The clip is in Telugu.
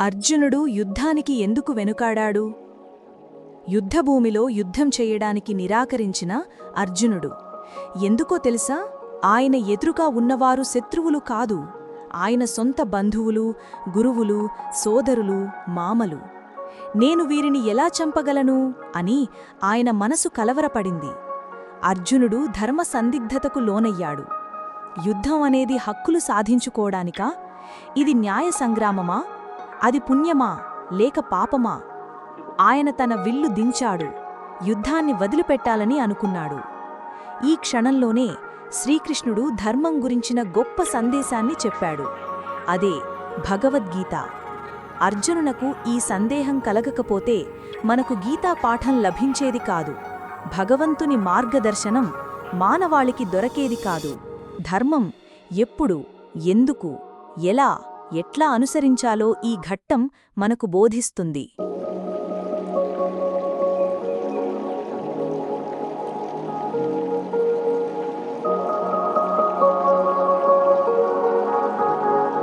అర్జునుడు యుద్ధానికి ఎందుకు వెనుకాడాడు? యుద్ధభూమిలో యుద్ధం చేయడానికి నిరాకరించిన అర్జునుడు. ఎందుకో తెలుసా? ఆయన ఎదురుగా ఉన్నవారు శత్రువులు కాదు. ఆయన సొంత బంధువులు గురువులు సోదరులు మామలు. నేను వీరిని ఎలా చంపగలను? అని ఆయన మనసు కలవరపడింది. అర్జునుడు ధర్మ సందిగ్ధతకు లోనయ్యాడు. యుద్ధం అనేది హక్కులు సాధించుకోవడానికా? ఇది న్యాయ సంగ్రామమా? అది పుణ్యమా లేక పాపమా? ఆయన తన విల్లు దించాడు యుద్ధాన్ని వదిలిపెట్టాలని అనుకున్నాడు. ఈ క్షణంలోనే శ్రీకృష్ణుడు ధర్మం గురించిన గొప్ప సందేశాన్ని చెప్పాడు. అదే భగవద్గీత. అర్జునునకు ఈ సందేహం కలగకపోతే మనకు గీతా పాఠం లభించేది కాదు. భగవంతుని మార్గదర్శనం మానవాళికి దొరకేది కాదు. ధర్మం ఎప్పుడు ఎందుకు ఎలా ఎట్లా అనుసరించాలో ఈ ఘట్టం మనకు బోధిస్తుంది.